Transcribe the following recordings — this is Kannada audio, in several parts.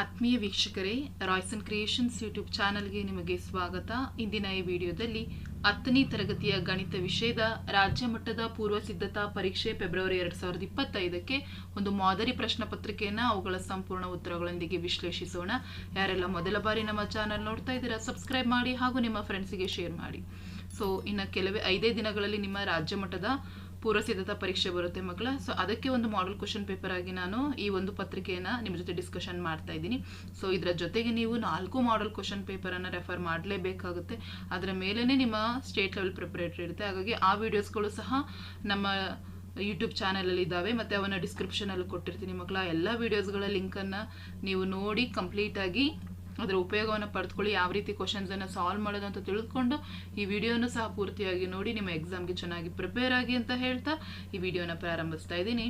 ಆತ್ಮೀಯ ವೀಕ್ಷಕರೇ ರಾಯ್ಸನ್ ಕ್ರಿಯೇಷನ್ಸ್ ಯೂಟ್ಯೂಬ್ ಚಾನಲ್ಗೆ ನಿಮಗೆ ಸ್ವಾಗತ. ಇಂದಿನ ಈ ವಿಡಿಯೋದಲ್ಲಿ ಹತ್ತನೇ ತರಗತಿಯ ಗಣಿತ ವಿಷಯದ ರಾಜ್ಯ ಮಟ್ಟದ ಪೂರ್ವ ಸಿದ್ಧತಾ ಪರೀಕ್ಷೆ ಫೆಬ್ರವರಿ ಎರಡ್ ಸಾವಿರದ ಇಪ್ಪತ್ತೈದಕ್ಕೆ ಒಂದು ಮಾದರಿ ಪ್ರಶ್ನೆ ಪತ್ರಿಕೆಯನ್ನು ಅವುಗಳ ಸಂಪೂರ್ಣ ಉತ್ತರಗಳೊಂದಿಗೆ ವಿಶ್ಲೇಷಿಸೋಣ. ಯಾರೆಲ್ಲ ಮೊದಲ ಬಾರಿ ನಮ್ಮ ಚಾನಲ್ ನೋಡ್ತಾ ಇದ್ದೀರಾ ಸಬ್ಸ್ಕ್ರೈಬ್ ಮಾಡಿ ಹಾಗೂ ನಿಮ್ಮ ಫ್ರೆಂಡ್ಸಿಗೆ ಶೇರ್ ಮಾಡಿ. ಸೊ ಇನ್ನು ಕೆಲವೇ ಐದೇ ದಿನಗಳಲ್ಲಿ ನಿಮ್ಮ ರಾಜ್ಯ ಮಟ್ಟದ ಪೂರ್ವ ಸಿದ್ಧತಾ ಪರೀಕ್ಷೆ ಬರುತ್ತೆ ಮಕ್ಕಳ. ಸೊ ಅದಕ್ಕೆ ಒಂದು ಮಾಡಲ್ ಕ್ವಶನ್ ಪೇಪರ್ ಆಗಿ ನಾನು ಈ ಒಂದು ಪತ್ರಿಕೆಯನ್ನು ನಿಮ್ಮ ಜೊತೆ ಡಿಸ್ಕಷನ್ ಮಾಡ್ತಾ ಇದ್ದೀನಿ. ಸೊ ಇದರ ಜೊತೆಗೆ ನೀವು ನಾಲ್ಕು ಮಾಡಲ್ ಕ್ವಶನ್ ಪೇಪರನ್ನು ರೆಫರ್ ಮಾಡಲೇಬೇಕಾಗುತ್ತೆ. ಅದರ ಮೇಲೇ ನಿಮ್ಮ ಸ್ಟೇಟ್ ಲೆವೆಲ್ ಪ್ರಿಪರೇಟರ್ ಇರುತ್ತೆ. ಹಾಗಾಗಿ ಆ ವಿಡಿಯೋಸ್ಗಳು ಸಹ ನಮ್ಮ ಯೂಟ್ಯೂಬ್ ಚಾನಲಲ್ಲಿ ಇದ್ದಾವೆ. ಮತ್ತು ಅವನ್ನ ಡಿಸ್ಕ್ರಿಪ್ಷನಲ್ಲಿ ಕೊಟ್ಟಿರ್ತೀನಿ ಮಕ್ಕಳ. ಎಲ್ಲ ವೀಡಿಯೋಸ್ಗಳ ಲಿಂಕನ್ನು ನೀವು ನೋಡಿ ಕಂಪ್ಲೀಟಾಗಿ ಅದರ ಉಪಯೋಗವನ್ನು ಪಡೆದುಕೊಳ್ಳಿ, ಯಾವ ರೀತಿ ಕ್ವಶನ್ಸನ್ನು ಸಾಲ್ವ್ ಮಾಡೋದು ಅಂತ ತಿಳ್ಕೊಂಡು ಈ ವಿಡಿಯೋನು ಸಹ ಪೂರ್ತಿಯಾಗಿ ನೋಡಿ, ನಿಮ್ಮ ಎಕ್ಸಾಮ್ಗೆ ಚೆನ್ನಾಗಿ ಪ್ರಿಪೇರ್ ಆಗಿ ಅಂತ ಹೇಳ್ತಾ ಈ ವಿಡಿಯೋನ ಪ್ರಾರಂಭಿಸ್ತಾ ಇದ್ದೀನಿ.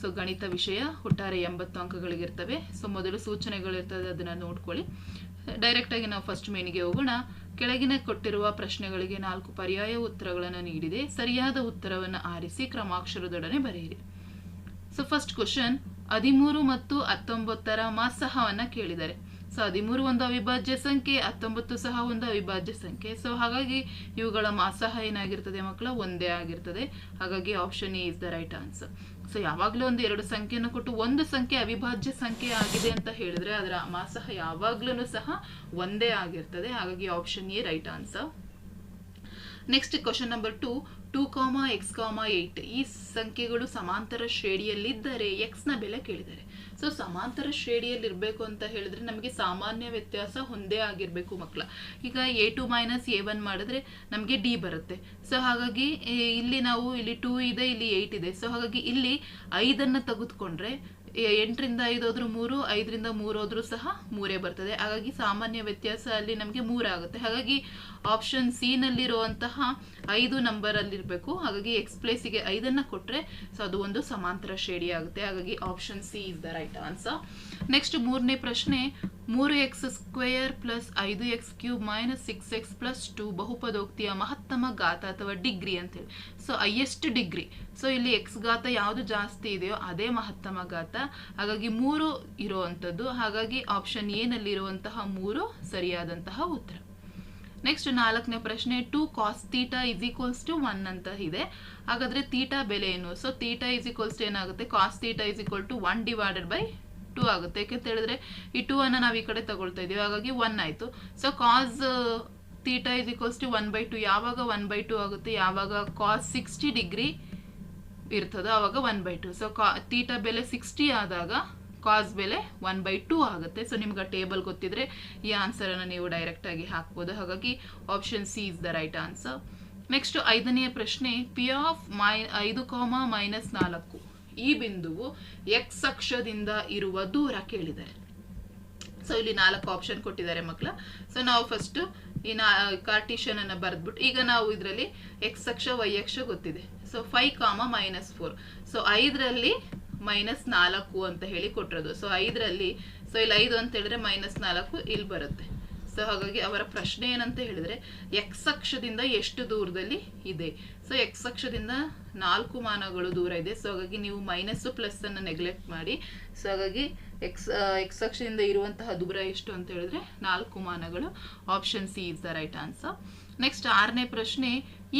ಸೊ ಗಣಿತ ವಿಷಯ ಒಟ್ಟಾರೆ ಎಂಬತ್ತು ಅಂಕಗಳಿಗಿರ್ತವೆ. ಸೊ ಮೊದಲು ಸೂಚನೆಗಳಿರ್ತದೆ ಅದನ್ನು ನೋಡ್ಕೊಳ್ಳಿ. ಡೈರೆಕ್ಟಾಗಿ ನಾವು ಫಸ್ಟ್ ಮೇನಿಗೆ ಹೋಗೋಣ. ಕೆಳಗಿನ ಕೊಟ್ಟಿರುವ ಪ್ರಶ್ನೆಗಳಿಗೆ ನಾಲ್ಕು ಪರ್ಯಾಯ ಉತ್ತರಗಳನ್ನು ನೀಡಿದೆ. ಸರಿಯಾದ ಉತ್ತರವನ್ನು ಆರಿಸಿ ಕ್ರಮಾಕ್ಷರದೊಡನೆ ಬರೆಯಿರಿ. ಸೊ ಫಸ್ಟ್ ಕ್ವಶನ್ ಹದಿಮೂರು ಮತ್ತು ಹತ್ತೊಂಬತ್ತರ ಮಾಸಹವನ್ನು ಕೇಳಿದ್ದಾರೆ ಸೊ ಹದಿಮೂರು ಒಂದು ಅವಿಭಾಜ್ಯ ಸಂಖ್ಯೆ, ಹತ್ತೊಂಬತ್ತು ಸಹ ಒಂದು ಅವಿಭಾಜ್ಯ ಸಂಖ್ಯೆ. ಸೊ ಹಾಗಾಗಿ ಇವುಗಳ ಮಾಸಹ ಏನಾಗಿರ್ತದೆ ಮಕ್ಕಳ? ಒಂದೇ ಆಗಿರ್ತದೆ. ಹಾಗಾಗಿ option A is the right answer so ಯಾವಾಗಲೂ ಒಂದು ಎರಡು ಸಂಖ್ಯೆಯನ್ನು ಕೊಟ್ಟು ಒಂದು ಸಂಖ್ಯೆ ಅವಿಭಾಜ್ಯ ಸಂಖ್ಯೆ ಆಗಿದೆ ಅಂತ ಹೇಳಿದ್ರೆ ಅದರ ಮಾಸಹ ಯಾವಾಗ್ಲೂ ಸಹ ಒಂದೇ ಆಗಿರ್ತದೆ. ಹಾಗಾಗಿ option A right answer next question number two two comma X comma eight ಈ ಸಂಖ್ಯೆಗಳು ಸಮಾಂತರ ಶ್ರೇಣಿಯಲ್ಲಿದ್ದರೆ ಎಕ್ಸ್ನ ಬೆಲೆ ಕೇಳಿದ್ದಾರೆ ಸೊ ಸಮಾಂತರ ಶ್ರೇಣಿಯಲ್ಲಿ ಇರಬೇಕು ಅಂತ ಹೇಳಿದ್ರೆ ನಮಗೆ ಸಾಮಾನ್ಯ ವ್ಯತ್ಯಾಸ ಒಂದೇ ಆಗಿರಬೇಕು ಮಕ್ಕಳ ಈಗ A two minus A one ಮಾಡಿದ್ರೆ ನಮಗೆ ಡಿ ಬರುತ್ತೆ. ಸೊ ಹಾಗಾಗಿ, ಇಲ್ಲಿ ನಾವು ಇಲ್ಲಿ ಟೂ ಇದೆ, ಇಲ್ಲಿ ಏಯ್ಟ್ ಇದೆ. ಸೊ ಹಾಗಾಗಿ ಇಲ್ಲಿ ಐದನ್ನು ತೆಗೆದುಕೊಂಡ್ರೆ ಎಂಟರಿಂದ ಐದು ಹೋದ್ರು ಮೂರು, ಐದರಿಂದ ಮೂರು ಹೋದ್ರೂ ಸಹ ಮೂರೇ ಬರ್ತದೆ. ಹಾಗಾಗಿ ಸಾಮಾನ್ಯ ವ್ಯತ್ಯಾಸ ಅಲ್ಲಿ ನಮಗೆ ಮೂರಾಗುತ್ತೆ. ಹಾಗಾಗಿ ಆಪ್ಷನ್ ಸಿ ನಲ್ಲಿರುವಂತಹ ಐದು ನಂಬರ್ ಅಲ್ಲಿರಬೇಕು. ಹಾಗಾಗಿ ಎಕ್ಸ್ ಪ್ಲೇಸಿಗೆ ಐದನ್ನು ಕೊಟ್ಟರೆ ಸೊ ಅದು ಒಂದು ಸಮಾಂತರ ಶ್ರೇಣಿ ಆಗುತ್ತೆ ಹಾಗಾಗಿ option C is the right answer next ಮೂರನೇ ಪ್ರಶ್ನೆ ಮೂರು ಎಕ್ಸ್ ಸ್ಕ್ವೇರ್ ಪ್ಲಸ್ ಐದು X cube minus six X plus two ಬಹುಪದೋಕ್ತಿಯ ಮಹತ್ತಮ ಘಾತ ಅಥವಾ ಡಿಗ್ರಿ ಅಂತೇಳಿ ಸೊ ಹೈಯೆಸ್ಟ್ ಡಿಗ್ರಿ ಸೊ ಇಲ್ಲಿ ಎಕ್ಸ್ ಘಾತ ಯಾವುದು ಜಾಸ್ತಿ ಇದೆಯೋ ಅದೇ ಮಹತ್ತಮ ಘಾತ. ಹಾಗಾಗಿ ಮೂರು ಇರುವಂಥದ್ದು. ಹಾಗಾಗಿ ಆಪ್ಷನ್ ಏನಲ್ಲಿರುವಂತಹ ಮೂರು ಸರಿಯಾದಂತಹ ಉತ್ತರ. ನೆಕ್ಸ್ಟ್ ನಾಲ್ಕನೇ ಪ್ರಶ್ನೆ two cos theta is equals to one ಅಂತ ಇದೆ. ಹಾಗಾದರೆ ತೀಟಾ ಬೆಲೆ ಏನು? So theta is equals to ಏನಾಗುತ್ತೆ? Cos theta is equal to one divided by two ಆಗುತ್ತೆ. ಯಾಕೆಂತ ಹೇಳಿದ್ರೆ ಈ ಟೂ ಅನ್ನ ನಾವು ಈ ಕಡೆ ತಗೊಳ್ತಾ ಇದೀವಿ ಹಾಗಾಗಿ ಒನ್ ಆಯ್ತು. So cos theta is equals to one by two ಯಾವಾಗ ಒನ್ ಬೈ ಟು ಆಗುತ್ತೆ? ಯಾವಾಗ ಕಾಸ್ ಸಿಕ್ಸ್ಟಿ ಡಿಗ್ರಿ ಇರ್ತದೋ ಆವಾಗ one by two so cos theta ಬೆಲೆ ಸಿಕ್ಸ್ಟಿ ಆದಾಗ ಕಾಸ್ ಬೆಲೆ ಒನ್ ಬೈ ಟೂ ಆಗುತ್ತೆ. ಸೊ ನಿಮ್ಗೆ ಟೇಬಲ್ ಗೊತ್ತಿದ್ರೆ ಈ ಆನ್ಸರನ್ನು ನೀವು ಡೈರೆಕ್ಟಾಗಿ ಹಾಕ್ಬೋದು. ಹಾಗಾಗಿ option C is the right answer next ಐದನೆಯ ಪ್ರಶ್ನೆ ಪಿ ಆಫ್ ಮೈ ಐದು ಕಾಮ ಮೈನಸ್ ನಾಲ್ಕು. ಈ ಬಿಂದುವು ಎಕ್ಸ್ ಅಕ್ಷದಿಂದ ಇರುವ ದೂರ ಕೇಳಿದ್ದಾರೆ ಸೊ ಇಲ್ಲಿ ನಾಲ್ಕು ಆಪ್ಷನ್ ಕೊಟ್ಟಿದ್ದಾರೆ ಮಕ್ಕಳ. ಸೊ ನಾವು ಫಸ್ಟ್ ಈ ನಾ ಕಾರ್ಟಿಷನ್ ಅನ್ನ ಬರೆದ್ಬಿಟ್ಟು, ಈಗ ನಾವು ಇದರಲ್ಲಿ ಎಕ್ಸ್ ಅಕ್ಷ ವೈ ಅಕ್ಷ ಗೊತ್ತಿದೆ. So five comma minus four so ಐದರಲ್ಲಿ ಮೈನಸ್ ನಾಲ್ಕು ಅಂತ ಹೇಳಿ ಕೊಟ್ಟಿರೋದು. ಸೊ ಐದರಲ್ಲಿ ಸೊ ಇಲ್ಲಿ ಐದು ಅಂತ ಹೇಳಿದ್ರೆ ಮೈನಸ್ ನಾಲ್ಕು, ಇಲ್ಲಿ ಬರುತ್ತೆ. ಸೊ ಹಾಗಾಗಿ ಅವರ ಪ್ರಶ್ನೆ ಏನಂತ ಹೇಳಿದ್ರೆ ಎಕ್ಸ್ ಅಕ್ಷದಿಂದ ಎಷ್ಟು ದೂರದಲ್ಲಿ ಇದೆ? ಸೊ ಎಕ್ಸ್ ಅಕ್ಷದಿಂದ ನಾಲ್ಕು ಮಾನಗಳು ದೂರ ಇದೆ. ಸೊ ಹಾಗಾಗಿ ನೀವು ಮೈನಸ್ ಪ್ಲಸ್ ಅನ್ನು ನೆಗ್ಲೆಕ್ಟ್ ಮಾಡಿ. ಸೊ ಹಾಗಾಗಿ ಎಕ್ಸ್ ಎಕ್ಸ್ ಅಕ್ಷದಿಂದ ಇರುವಂತಹ ದೂರ ಎಷ್ಟು ಅಂತ ಹೇಳಿದ್ರೆ, ನಾಲ್ಕು ಮಾನಗಳು. Option C is the right answer next ಆರನೇ ಪ್ರಶ್ನೆ,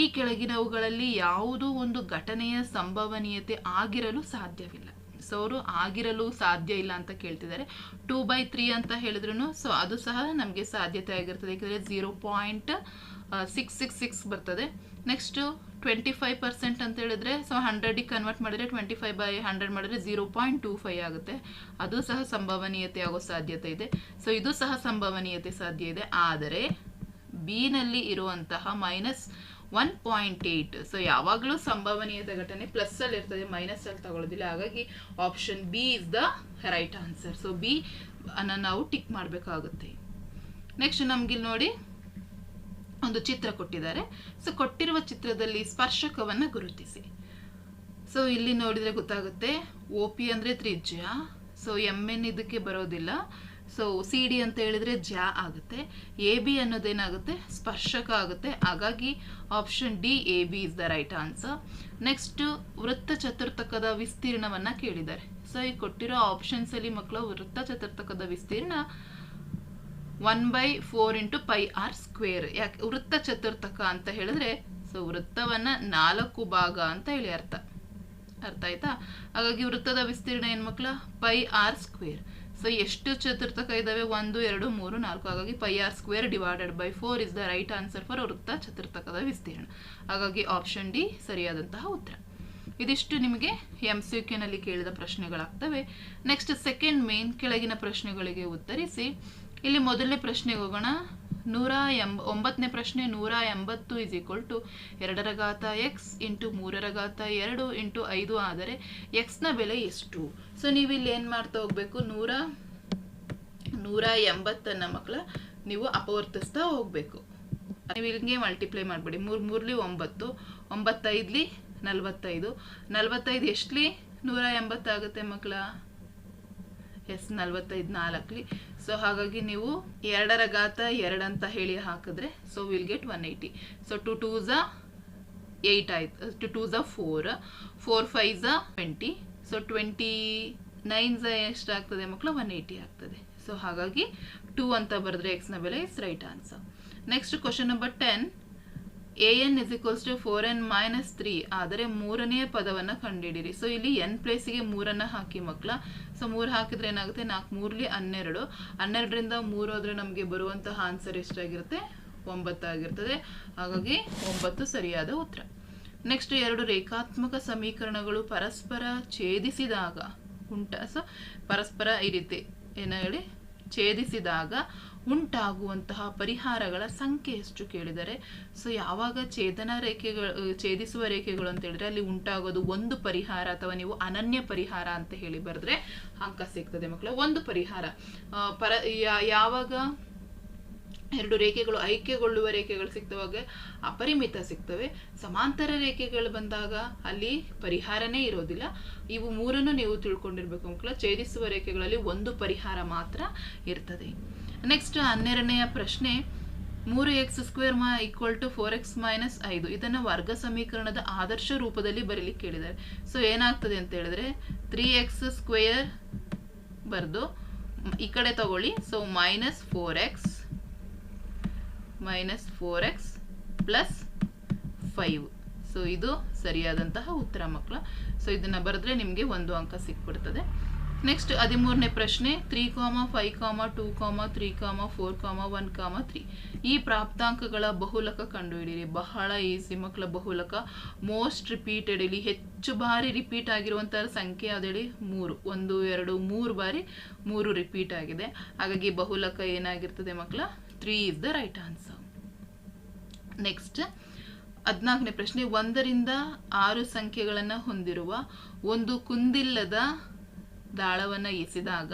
ಈ ಕೆಳಗಿನವುಗಳಲ್ಲಿ ಯಾವುದೋ ಒಂದು ಘಟನೆಯ ಸಂಭವನೀಯತೆ ಆಗಿರಲು ಸಾಧ್ಯವಿಲ್ಲ. ಅವರು ಆಗಿರಲು ಸಾಧ್ಯ ಇಲ್ಲ ಅಂತ ಕೇಳ್ತಿದ್ದಾರೆ. ಟೂ ಬೈ ತ್ರೀ ಅಂತ ಹೇಳಿದ್ರು ಸೊ ಅದು ಸಹ ನಮಗೆ ಸಾಧ್ಯತೆ ಆಗಿರ್ತದೆ. ಯಾಕಂದರೆ zero point six six six ಬರ್ತದೆ. ನೆಕ್ಸ್ಟ್ ಟ್ವೆಂಟಿ ಫೈವ್ ಪರ್ಸೆಂಟ್ ಅಂತ ಹೇಳಿದ್ರೆ ಸೊ ಹಂಡ್ರೆಡಿಗೆ ಕನ್ವರ್ಟ್ ಮಾಡಿದ್ರೆ ಟ್ವೆಂಟಿ ಫೈವ್ ಬೈ ಹಂಡ್ರೆಡ್ ಮಾಡಿದ್ರೆ ಝೀರೋ ಪಾಯಿಂಟ್ ಟೂ ಫೈವ್ ಆಗುತ್ತೆ. ಅದು ಸಹ ಸಂಭವನೀಯತೆ ಆಗೋ ಸಾಧ್ಯತೆ ಇದೆ. ಸೊ ಇದು ಸಹ ಸಂಭವನೀಯತೆ ಸಾಧ್ಯ ಇದೆ. ಆದರೆ ಬಿನಲ್ಲಿ ಇರುವಂತಹ minus one point eight so ಯಾವಾಗಲೂ ಸಂಭವನೀಯತೆ ಘಟನೆ ಪ್ಲಸ್ ಅಲ್ಲಿ ಇರ್ತದೆ ಮೈನಸ್ ಅಲ್ಲಿ ತಗೊಳ್ಳೋದಿಲ್ಲ. ಹಾಗಾಗಿ option B is the right answer so B ಅನ್ನ ನಾವು ಟಿಕ್ ಮಾಡಬೇಕಾಗುತ್ತೆ. ನೆಕ್ಸ್ಟ್ ನಮಗಿಲ್ಲಿ ನೋಡಿ ಒಂದು ಚಿತ್ರ ಕೊಟ್ಟಿದ್ದಾರೆ. ಸೊ ಕೊಟ್ಟಿರುವ ಚಿತ್ರದಲ್ಲಿ ಸ್ಪರ್ಶಕವನ್ನು ಗುರುತಿಸಿ. ಸೊ ಇಲ್ಲಿ ನೋಡಿದ್ರೆ ಗೊತ್ತಾಗುತ್ತೆ ಒ ಪಿ ಅಂದರೆ ತ್ರಿಜ್ಯ. ಸೊ ಎಂ ಎನ್ ಇದಕ್ಕೆ ಬರೋದಿಲ್ಲ. ಸೊ ಸಿ ಡಿ ಅಂತ ಹೇಳಿದ್ರೆ ಜಾ ಆಗುತ್ತೆ. ಎ ಬಿ ಅನ್ನೋದೇನಾಗುತ್ತೆ ಸ್ಪರ್ಶಕ ಆಗುತ್ತೆ. ಹಾಗಾಗಿ option D A B is the right answer next ವೃತ್ತ ಚತುರ್ಥಕದ ವಿಸ್ತೀರ್ಣವನ್ನ ಕೇಳಿದ್ದಾರೆ. ಸೊ ಈ ಕೊಟ್ಟಿರೋ ಆಪ್ಷನ್ಸ್ ಅಲ್ಲಿ ಮಕ್ಕಳು ವೃತ್ತ ಚತುರ್ಥಕದ ವಿಸ್ತೀರ್ಣ one by four into pi r square ಯಾಕೆ, ವೃತ್ತ ಚತುರ್ಥಕ ಅಂತ ಹೇಳಿದ್ರೆ ಸೊ ವೃತ್ತವನ್ನ ನಾಲ್ಕು ಭಾಗ ಅಂತ ಹೇಳಿ ಅರ್ಥ. ಅರ್ಥ ಆಯ್ತಾ? ಹಾಗಾಗಿ ವೃತ್ತದ ವಿಸ್ತೀರ್ಣ ಏನ್ ಮಕ್ಕಳ? ಪೈ ಆರ್ ಸ್ಕ್ವೇರ್ ಸೊ ಎಷ್ಟು ಚತುರ್ಥಕ ಇದ್ದಾವೆ ಒಂದು, ಎರಡು, ಮೂರು, ನಾಲ್ಕು. ಹಾಗಾಗಿ pi r square divided by four is the right answer for ವೃತ್ತ ಚತುರ್ಥಕದ ವಿಸ್ತೀರ್ಣ. ಹಾಗಾಗಿ ಆಪ್ಷನ್ ಡಿ ಸರಿಯಾದಂತಹ ಉತ್ತರ. ಇದಿಷ್ಟು ನಿಮಗೆ ಎಂ ಸಿ ಕ್ಯೂನಲ್ಲಿ ಕೇಳಿದ ಪ್ರಶ್ನೆಗಳಾಗ್ತವೆ. ನೆಕ್ಸ್ಟ್ ಸೆಕೆಂಡ್ ಮೇನ್ ಕೆಳಗಿನ ಪ್ರಶ್ನೆಗಳಿಗೆ ಉತ್ತರಿಸಿ. ಇಲ್ಲಿ ಮೊದಲನೇ ಪ್ರಶ್ನೆಗೆ ಹೋಗೋಣ. ನೂರ ಎಂಬ, ಒಂಬತ್ತನೇ ಪ್ರಶ್ನೆ ನೂರ ಎಂಬತ್ತು ಇಸ್ ಈಕ್ವಲ್ ಟು ಎರಡರ ಘಾತ ಎಕ್ಸ್ ಇಂಟು ಮೂರರ ಘಾತ ಎರಡು ಇಂಟು ಐದು ಆದರೆ ಎಕ್ಸ್ನ ಬೆಲೆ ಎಷ್ಟು? ಸೊ ನೀವು ಇಲ್ಲಿ ಏನು ಮಾಡ್ತಾ ಹೋಗಬೇಕು? ನೂರ ನೂರ ಎಂಬತ್ತನ್ನು ಮಕ್ಕಳ ನೀವು ಅಪವರ್ತಿಸ್ತಾ ಹೋಗಬೇಕು. ನೀವು ಹಿಂಗೆ ಮಲ್ಟಿಪ್ಲೈ ಮಾಡಿಬಿಡಿ. ಮೂರು, ಮೂರಲಿ ಒಂಬತ್ತು, ಒಂಬತ್ತೈದ್ಲಿ ನಲ್ವತ್ತೈದು. ನಲ್ವತ್ತೈದು ಎಷ್ಟಲಿ ನೂರ ಎಂಬತ್ತಾಗುತ್ತೆ ಮಕ್ಕಳ? ಎಸ್, ನಲ್ವತ್ತೈದು ನಾಲ್ಕಲಿ. ಸೊ ಹಾಗಾಗಿ ನೀವು ಎರಡರ ಘಾತ ಎರಡು ಅಂತ ಹೇಳಿ ಹಾಕಿದ್ರೆ so will get one eighty so two two ಝ eight ಆಯ್ತು ಟು ಟೂ ಝ ಫೋರ್ ಫೋರ್ ಫೈವ್ ಝ ಟ್ವೆಂಟಿ ಸೊ ಟ್ವೆಂಟಿ ನೈನ್ ಝ ಎಷ್ಟಾಗ್ತದೆ ಮಕ್ಕಳು ಒನ್ ಏಯ್ಟಿ ಆಗ್ತದೆ. ಸೊ ಹಾಗಾಗಿ ಟೂ ಅಂತ ಬರೆದ್ರೆ ಎಕ್ಸ್ನ ಬೆಲೆ is right answer next question number ten A N is equals to four N minus three ಆದರೆ ಮೂರನೇ ಪದವನ್ನು ಕಂಡುಹಿಡಿಯಿರಿ ಸೊ ಇಲ್ಲಿ ಎನ್ ಪ್ಲೇಸಿಗೆ ಮೂರನ್ನು ಹಾಕಿ ಮಕ್ಕಳ. ಸೊ ಮೂರು ಹಾಕಿದ್ರೆ ಏನಾಗುತ್ತೆ? ನಾಲ್ಕು ಮೂರಲಿ ಹನ್ನೆರಡು. ಹನ್ನೆರಡರಿಂದ ಮೂರು ಹೋದರೆ ನಮಗೆ ಬರುವಂತಹ ಆನ್ಸರ್ ಎಷ್ಟಾಗಿರುತ್ತೆ? ಒಂಬತ್ತಾಗಿರ್ತದೆ ಹಾಗಾಗಿ ಒಂಬತ್ತು ಸರಿಯಾದ ಉತ್ತರ. ನೆಕ್ಸ್ಟ್ ಎರಡು ರೇಖಾತ್ಮಕ ಸಮೀಕರಣಗಳು ಪರಸ್ಪರ ಛೇದಿಸಿದಾಗ ಉಂಟ. ಸೊ ಪರಸ್ಪರ ಈ ರೀತಿ. ಏನ ಹೇಳಿ? ಛೇದಿಸಿದಾಗ ಉಂಟಾಗುವಂತಹ ಪರಿಹಾರಗಳ ಸಂಖ್ಯೆ ಎಷ್ಟು ಕೇಳಿದರೆ. ಸೊ ಯಾವಾಗ ಛೇದನ ರೇಖೆಗಳು, ಛೇದಿಸುವ ರೇಖೆಗಳು ಅಂತ ಹೇಳಿದ್ರೆ ಅಲ್ಲಿ ಉಂಟಾಗೋದು ಒಂದು ಪರಿಹಾರ ಅಥವಾ ನೀವು ಅನನ್ಯ ಪರಿಹಾರ ಅಂತ ಹೇಳಿ ಬರೆದ್ರೆ ಅಂಕ ಸಿಗ್ತದೆ ಮಕ್ಕಳು. ಒಂದು ಪರಿಹಾರ. ಪರ ಯಾವಾಗ ಎರಡು ರೇಖೆಗಳು ಐಕ್ಯಗೊಳ್ಳುವ ರೇಖೆಗಳು ಸಿಗ್ತವಾಗ ಅಪರಿಮಿತ ಸಿಗ್ತವೆ. ಸಮಾಂತರ ರೇಖೆಗಳು ಬಂದಾಗ ಅಲ್ಲಿ ಪರಿಹಾರನೇ ಇರೋದಿಲ್ಲ. ಇವು ಮೂರನ್ನು ನೀವು ತಿಳ್ಕೊಂಡಿರ್ಬೇಕು ಮಕ್ಕಳ. ಛೇದಿಸುವ ರೇಖೆಗಳಲ್ಲಿ ಒಂದು ಪರಿಹಾರ ಮಾತ್ರ ಇರ್ತದೆ. ನೆಕ್ಸ್ಟ್ ಹನ್ನೆರಡನೆಯ ಪ್ರಶ್ನೆ, ಮೂರು ಎಕ್ಸ್ ಸ್ಕ್ವೇರ್ ಮಾ equal to four X minus ಐದು. ಇದನ್ನು ವರ್ಗ ಸಮೀಕರಣದ ಆದರ್ಶ ರೂಪದಲ್ಲಿ ಬರೀಲಿಕ್ಕೆ ಕೇಳಿದ್ದಾರೆ. ಸೊ ಏನಾಗ್ತದೆ ಅಂತ ಹೇಳಿದ್ರೆ ತ್ರೀ ಎಕ್ಸ್ ಸ್ಕ್ವೇರ್ ಬರೆದು, ಈ ಕಡೆ ತಗೊಳ್ಳಿ. So minus four X minus four X plus five so ಇದು ಸರಿಯಾದಂತಹ ಉತ್ತರ ಮಕ್ಕಳ. ಸೊ ಇದನ್ನು ಬರೆದ್ರೆ ನಿಮಗೆ ಒಂದು ಅಂಕ ಸಿಕ್ಬಿಡ್ತದೆ. ನೆಕ್ಸ್ಟ್ ಹದಿಮೂರನೇ ಪ್ರಶ್ನೆ ತ್ರೀ ಕಾಮ ಫೈವ್ ಕಾಮ two comma three comma four comma one comma three ಈ ಪ್ರಾಪ್ತಾಂಕಗಳ ಬಹುಲಕ ಕಂಡುಹಿಡಿಯಿರಿ. ಬಹಳ ಈಸಿ ಮಕ್ಕಳ ಬಹುಲಕ. ಮೋಸ್ಟ್ ರಿಪೀಟೆಡ್ ಇಲ್ಲಿ ಹೆಚ್ಚು ಬಾರಿ ರಿಪೀಟ್ ಆಗಿರುವಂತಹ ಸಂಖ್ಯೆ ಅದೇಳಿ ಮೂರು. ಒಂದು, ಎರಡು, ಮೂರು ಬಾರಿ ಮೂರು ರಿಪೀಟ್ ಆಗಿದೆ. ಹಾಗಾಗಿ ಬಹುಲಕ ಏನಾಗಿರ್ತದೆ ಮಕ್ಕಳ three is the right answer next ಹದಿನಾಲ್ಕನೇ ಪ್ರಶ್ನೆ, ಒಂದರಿಂದ ಆರು ಸಂಖ್ಯೆಗಳನ್ನು ಹೊಂದಿರುವ ಒಂದು ಕುಂದಿಲ್ಲದ ದಾಳವನ್ನು ಎಸೆದಾಗ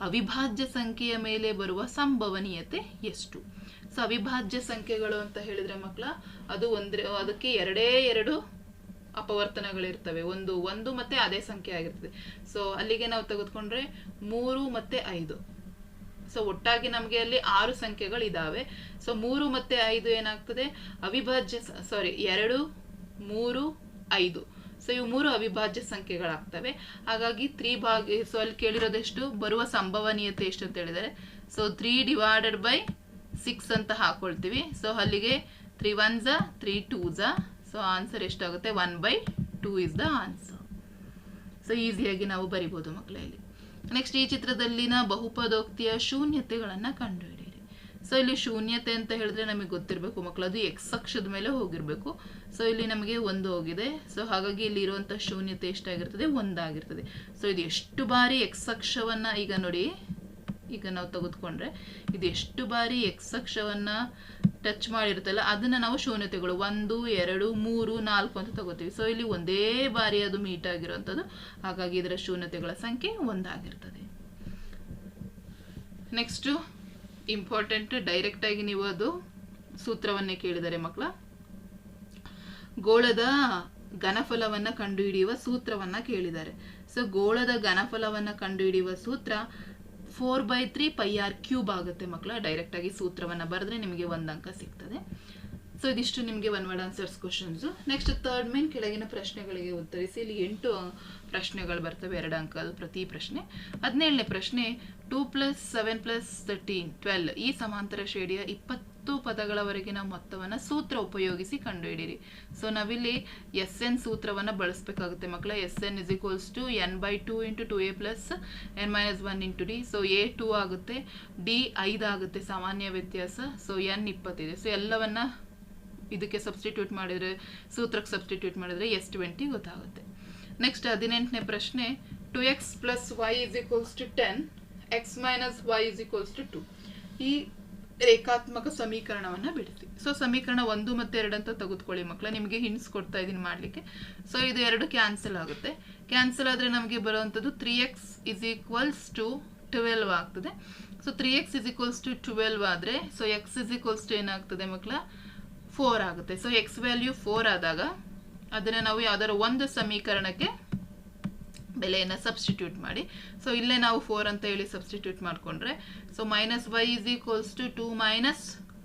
ಅವಿಭಾಜ್ಯ ಸಂಖ್ಯೆಯ ಮೇಲೆ ಬರುವ ಸಂಭವನೀಯತೆ ಎಷ್ಟು? ಸೊ ಅವಿಭಾಜ್ಯ ಸಂಖ್ಯೆಗಳು ಅಂತ ಹೇಳಿದ್ರೆ ಮಕ್ಕಳ ಅದು ಒಂದ್ರೆ, ಅದಕ್ಕೆ ಎರಡೇ ಎರಡು ಅಪವರ್ತನಗಳಿರ್ತವೆ. ಒಂದು ಒಂದು ಮತ್ತೆ ಅದೇ ಸಂಖ್ಯೆ ಆಗಿರ್ತದೆ. ಸೊ ಅಲ್ಲಿಗೆ ನಾವು ತೆಗೆದುಕೊಂಡ್ರೆ ಮೂರು ಮತ್ತೆ ಐದು. ಸೊ ಒಟ್ಟಾಗಿ ನಮಗೆ ಅಲ್ಲಿ ಆರು ಸಂಖ್ಯೆಗಳಿದಾವೆ. ಸೊ ಮೂರು ಮತ್ತೆ ಐದು ಏನಾಗ್ತದೆ? ಅವಿಭಾಜ್ಯ ಸಾರಿ ಎರಡು, ಮೂರು, ಐದು. ಸೊ ಇವು ಮೂರು ಅವಿಭಾಜ್ಯ ಸಂಖ್ಯೆಗಳಾಗ್ತವೆ. ಹಾಗಾಗಿ ತ್ರೀ ಭಾಗ, ಸೊ ಅಲ್ಲಿ ಕೇಳಿರೋದೆಷ್ಟು? ಬರುವ ಸಂಭವನೀಯತೆ ಎಷ್ಟು ಅಂತ ಹೇಳಿದರೆ, so three divided by six ಅಂತ ಹಾಕೊಳ್ತೀವಿ. ಸೊ ಅಲ್ಲಿಗೆ ತ್ರೀ ಒನ್ ಝ, ತ್ರೀ ಟೂ ಸೊ ಆನ್ಸರ್ ಎಷ್ಟಾಗುತ್ತೆ? One by two is the answer. So ಈಸಿಯಾಗಿ ನಾವು ಬರಿಬೋದು ಮಕ್ಕಳಲ್ಲಿ ನೆಕ್ಸ್ಟ್ ಈ ಚಿತ್ರದಲ್ಲಿನ ಬಹುಪದೋಕ್ತಿಯ ಶೂನ್ಯತೆಗಳನ್ನು ಕಂಡುಹಿಡಿಯಿರಿ ಸೊ ಇಲ್ಲಿ ಶೂನ್ಯತೆ ಅಂತ ಹೇಳಿದ್ರೆ ನಮಗೆ ಗೊತ್ತಿರಬೇಕು ಮಕ್ಕಳು ಅದು ಎಕ್ಸ್ ಅಕ್ಷದ ಮೇಲೆ ಹೋಗಿರಬೇಕು. ಸೊ ಇಲ್ಲಿ ನಮಗೆ ಒಂದು ಹೋಗಿದೆ. ಸೊ ಹಾಗಾಗಿ ಇಲ್ಲಿ ಇರುವಂಥ ಶೂನ್ಯತೆ ಎಷ್ಟಾಗಿರ್ತದೆ? ಒಂದಾಗಿರ್ತದೆ. ಸೊ ಇದು ಎಷ್ಟು ಬಾರಿ ಎಕ್ಸ್ ಅಕ್ಷವನ್ನು ಈಗ ನೋಡಿ, ಈಗ ನಾವು ತೆಗೆದುಕೊಂಡ್ರೆ, ಇದು ಎಷ್ಟು ಬಾರಿ ಎಕ್ಸ್ ಅಕ್ಷವನ್ನು ಟಚ್ ಮಾಡಿರ್ತಲ್ಲ ಅದನ್ನು ನಾವು ಶೂನ್ಯತೆಗಳು ಒಂದು, ಎರಡು, ಮೂರು, ನಾಲ್ಕು ಅಂತ ತಗೋತೀವಿ. ಸೊ ಇಲ್ಲಿ ಒಂದೇ ಬಾರಿ ಅದು ಮೀಟ್ ಆಗಿರುವಂಥದ್ದು ಹಾಗಾಗಿ ಇದರ ಶೂನ್ಯತೆಗಳ ಸಂಖ್ಯೆ ಒಂದಾಗಿರ್ತದೆ. ನೆಕ್ಸ್ಟು ಇಂಪಾರ್ಟೆಂಟ್ ಡೈರೆಕ್ಟಾಗಿ ನೀವು ಅದು ಸೂತ್ರವನ್ನೇ ಕೇಳಿದರೆ ಮಕ್ಕಳ. ಗೋಳದ ಘನಫಲವನ್ನು ಕಂಡುಹಿಡಿಯುವ ಸೂತ್ರವನ್ನ ಕೇಳಿದ್ದಾರೆ. ಸೊ ಗೋಳದ ಘನಫಲವನ್ನು ಕಂಡುಹಿಡಿಯುವ ಸೂತ್ರ four by three pi r cube ಆಗುತ್ತೆ ಮಕ್ಕಳ. ಡೈರೆಕ್ಟಾಗಿ ಸೂತ್ರವನ್ನು ಬರೆದ್ರೆ ನಿಮಗೆ ಒಂದು ಅಂಕ ಸಿಗ್ತದೆ. ಸೊ ಇದಿಷ್ಟು ನಿಮಗೆ one word answers questions next third main ಕೆಳಗಿನ ಪ್ರಶ್ನೆಗಳಿಗೆ ಉತ್ತರಿಸಿ. ಇಲ್ಲಿ ಎಂಟು ಪ್ರಶ್ನೆಗಳು ಬರ್ತವೆ. ಎರಡು ಅಂಕದ ಪ್ರತಿ ಪ್ರಶ್ನೆ. ಹದಿನೇಳನೇ ಪ್ರಶ್ನೆ two plus seven plus thirteen twelve ಈ ಸಮಾಂತರ ಶ್ರೇಣಿಯ ಇಪ್ಪತ್ತು ಪದಗಳವರೆಗಿನ ಮೊತ್ತವನ್ನು ಸೂತ್ರ ಉಪಯೋಗಿಸಿ ಕಂಡುಹಿಡಿಯಿರಿ. ಸೊ ನಾವಿಲ್ಲಿ ಎಸ್ ಎನ್ ಸೂತ್ರವನ್ನು ಬಳಸಬೇಕಾಗುತ್ತೆ ಮಕ್ಕಳ. S n is equals to n by two into two a plus n minus one into d so a two ಆಗುತ್ತೆ. ಡಿ ಐದು ಆಗುತ್ತೆ. ಸಾಮಾನ್ಯ ವ್ಯತ್ಯಾಸ. So N ಇಪ್ಪತ್ತಿದೆ. ಸೊ ಎಲ್ಲವನ್ನ ಇದಕ್ಕೆ ಸಬ್ಸ್ಟಿಟ್ಯೂಟ್ ಮಾಡಿದರೆ, ಸೂತ್ರಕ್ಕೆ ಸಬ್ಸ್ಟಿಟ್ಯೂಟ್ ಮಾಡಿದರೆ ಎಸ್ ಟ್ವೆಂಟಿ ಗೊತ್ತಾಗುತ್ತೆ. ನೆಕ್ಸ್ಟ್ ಹದಿನೆಂಟನೇ ಪ್ರಶ್ನೆ two x plus y is equals to ten x minus y is equals to two ಈ ರೇಖಾತ್ಮಕ ಸಮೀಕರಣವನ್ನು ಬಿಡಿಸಿ ಸೊ ಸಮೀಕರಣ ಒಂದು ಮತ್ತು ಎರಡು ಅಂತ ತೆಗೆದುಕೊಳ್ಳಿ ಮಕ್ಕಳ ನಿಮಗೆ ಹಿಂಟ್ಸ್ ಕೊಡ್ತಾ ಇದ್ದೀನಿ ಮಾಡಲಿಕ್ಕೆ. ಸೊ ಇದು ಎರಡು ಕ್ಯಾನ್ಸಲ್ ಆಗುತ್ತೆ. ಕ್ಯಾನ್ಸಲ್ ಆದರೆ ನಮಗೆ ಬರುವಂಥದ್ದು three x is equals to twelve ಆಗ್ತದೆ. So three x is equals to twelve ಆದರೆ so x is equals to ಏನಾಗ್ತದೆ ಮಕ್ಕಳ ಫೋರ್ ಆಗುತ್ತೆ. ಸೊ ಎಕ್ಸ್ ವ್ಯಾಲ್ಯೂ ಫೋರ್ ಆದಾಗ ಅದನ್ನು ನಾವು ಯಾವ್ದಾದ್ರು ಒಂದು ಸಮೀಕರಣಕ್ಕೆ ಬೆಲೆಯನ್ನು ಸಬ್ಸ್ಟಿಟ್ಯೂಟ್ ಮಾಡಿ. ಸೊ ಇಲ್ಲೇ ನಾವು ಫೋರ್ ಅಂತ ಹೇಳಿ ಸಬ್ಸ್ಟಿಟ್ಯೂಟ್ ಮಾಡಿಕೊಂಡ್ರೆ so minus y is equals to two minus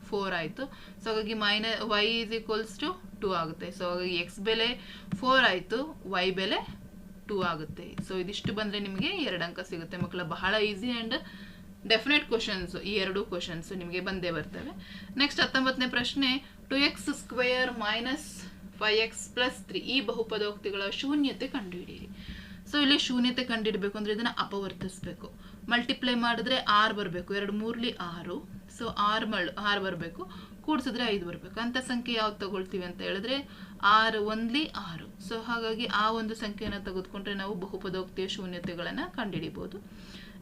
four ಆಯಿತು. ಸೊ ಹಾಗಾಗಿ minus y is equals to two ಆಗುತ್ತೆ. ಸೊ ಹಾಗಾಗಿ ಎಕ್ಸ್ ಬೆಲೆ ಫೋರ್ ಆಯಿತು ವೈ ಬೆಲೆ ಟೂ ಆಗುತ್ತೆ. ಸೊ ಇದಿಷ್ಟು ಬಂದರೆ ನಿಮಗೆ ಎರಡು ಅಂಕ ಸಿಗುತ್ತೆ. ಮಕ್ಕಳ, ಬಹಳ ಈಸಿ ಆ್ಯಂಡ್ ಡೆಫಿನೆಟ್ ಕ್ವಶನ್ಸ್ ಈ ಎರಡು ಕ್ವಶನ್ಸ್ ನಿಮಗೆ ಬಂದೇ ಬರ್ತವೆ. ನೆಕ್ಸ್ಟ್ ಹತ್ತೊಂಬತ್ತನೇ ಪ್ರಶ್ನೆ two x square minus five x plus three ಈ ಬಹುಪದೋಕ್ತಿಗಳ ಶೂನ್ಯತೆ ಕಂಡುಹಿಡಿಯಿರಿ. ಸೊ ಇಲ್ಲಿ ಶೂನ್ಯತೆ ಕಂಡುಹಿಡಬೇಕು ಅಂದರೆ ಇದನ್ನು ಅಪವರ್ತಿಸ್ಬೇಕು. ಮಲ್ಟಿಪ್ಲೈ ಮಾಡಿದ್ರೆ ಆರು ಬರಬೇಕು, ಎರಡು ಮೂರ್ಲಿ ಆರು. ಸೊ ಆರು ಮಳ್ ಆರು ಬರಬೇಕು, ಕೂಡಿಸಿದ್ರೆ ಐದು ಬರಬೇಕು. ಅಂಥ ಸಂಖ್ಯೆ ಯಾವ್ದು ತಗೊಳ್ತೀವಿ ಅಂತ ಹೇಳಿದ್ರೆ ಆರು ಒಂದ್ಲಿ ಆರು. ಸೊ ಹಾಗಾಗಿ ಆ ಒಂದು ಸಂಖ್ಯೆಯನ್ನು ತೆಗೆದುಕೊಂಡ್ರೆ ನಾವು ಬಹುಪದೋಕ್ತಿಯ ಶೂನ್ಯತೆಗಳನ್ನು ಕಂಡುಹಿಡಿಬೋದು.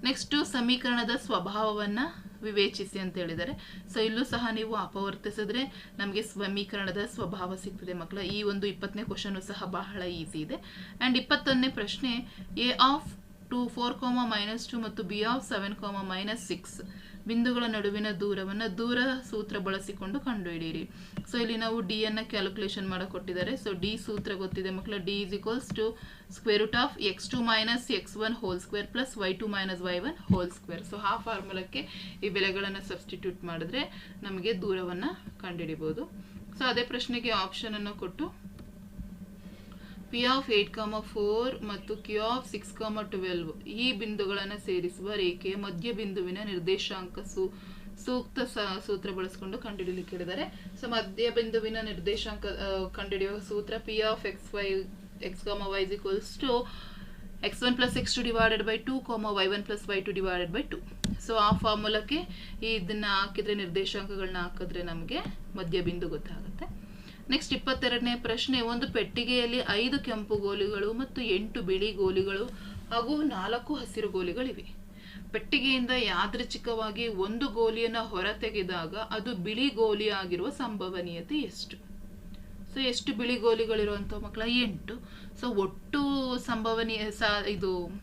ನೆಕ್ಸ್ಟು ಸಮೀಕರಣದ ಸ್ವಭಾವವನ್ನು ವಿವೇಚಿಸಿ ಅಂತ ಹೇಳಿದ್ದಾರೆ. ಸೊ ಇಲ್ಲೂ ಸಹ ನೀವು ಅಪವರ್ತಿಸಿದ್ರೆ ನಮಗೆ ಸಮೀಕರಣದ ಸ್ವಭಾವ ಸಿಗ್ತದೆ ಮಕ್ಕಳ. ಈ ಒಂದು ಇಪ್ಪತ್ತನೇ ಕ್ವಶನು ಸಹ ಬಹಳ ಈಸಿ ಇದೆ. ಆ್ಯಂಡ್ ಇಪ್ಪತ್ತೊಂದನೇ ಪ್ರಶ್ನೆ A of two four comma minus two ಮತ್ತು B of seven comma minus six ಬಿಂದುಗಳ ನಡುವಿನ ದೂರವನ್ನು ದೂರ ಸೂತ್ರ ಬಳಸಿಕೊಂಡು ಕಂಡುಹಿಡಿಯಿರಿ. ಸೊ ಇಲ್ಲಿ ನಾವು ಡಿ ಅನ್ನ ಕ್ಯಾಲ್ಕುಲೇಷನ್ ಮಾಡಕ್ಕೆ ಕೊಟ್ಟಿದ್ದಾರೆ ಸೊ ಡಿ ಸೂತ್ರ ಗೊತ್ತಿದೆ ಮಕ್ಕಳ. D is equals to square root of x two minus x one whole square plus y two minus y one whole square so ಆ ಫಾರ್ಮುಲಾಕ್ಕೆ ಈ ಬೆಲೆಗಳನ್ನು ಸಬ್ಸ್ಟಿಟ್ಯೂಟ್ ಮಾಡಿದ್ರೆ ನಮಗೆ ದೂರವನ್ನು ಕಂಡುಹಿಡಿಬೋದು. ಸೊ ಅದೇ ಪ್ರಶ್ನೆಗೆ ಆಪ್ಷನನ್ನು ಕೊಟ್ಟು P of eight comma four ಮತ್ತು Q of six comma twelve ಈ ಬಿಂದುಗಳನ್ನು ಸೇರಿಸುವ ರೇಖೆಯ ಮಧ್ಯ ಬಿಂದುವಿನ ನಿರ್ದೇಶಾಂಕ ಸೂ, ಸೂಕ್ತ ಸೂತ್ರ ಬಳಸಿಕೊಂಡು ಕಂಡುಹಿಡಲಿಕ್ಕೆ ಹೇಳಿದ್ದಾರೆ. ಸೊ ಮಧ್ಯ ಬಿಂದುವಿನ ನಿರ್ದೇಶಾಂಕ ಕಂಡುಹಿಡಿಯುವ ಸೂತ್ರ P of x y x comma y is equals to x one plus x two divided by two comma y one plus y two divided by two so ಆ ಫಾರ್ಮುಲಕ್ಕೆ ಇದನ್ನ ಹಾಕಿದ್ರೆ, ನಿರ್ದೇಶಾಂಕಗಳನ್ನ ಹಾಕಿದ್ರೆ ನಮಗೆ ಮಧ್ಯ ಬಿಂದು ಗೊತ್ತಾಗುತ್ತೆ. ನೆಕ್ಸ್ಟ್ ಇಪ್ಪತ್ತೆರಡನೇ ಪ್ರಶ್ನೆ, ಒಂದು ಪೆಟ್ಟಿಗೆಯಲ್ಲಿ ಐದು ಕೆಂಪು ಗೋಲಿಗಳು ಮತ್ತು ಎಂಟು ಬಿಳಿ ಗೋಲಿಗಳು ಹಾಗೂ ನಾಲ್ಕು ಹಸಿರು ಗೋಲಿಗಳಿವೆ. ಪೆಟ್ಟಿಗೆಯಿಂದ ಯಾದೃಚ್ಛಿಕವಾಗಿ ಒಂದು ಗೋಲಿಯನ್ನು ಹೊರತೆಗೆದಾಗ ಅದು ಬಿಳಿ ಗೋಲಿ ಆಗಿರುವ ಸಂಭವನೀಯತೆ ಎಷ್ಟು? ಸೊ ಎಷ್ಟು ಬಿಳಿ ಗೋಲಿಗಳಿರುವಂಥ ಮಕ್ಕಳ? ಎಂಟು. ಸೊ ಒಟ್ಟು ಸಂಭವನೀಯ, ಸ, ಇದು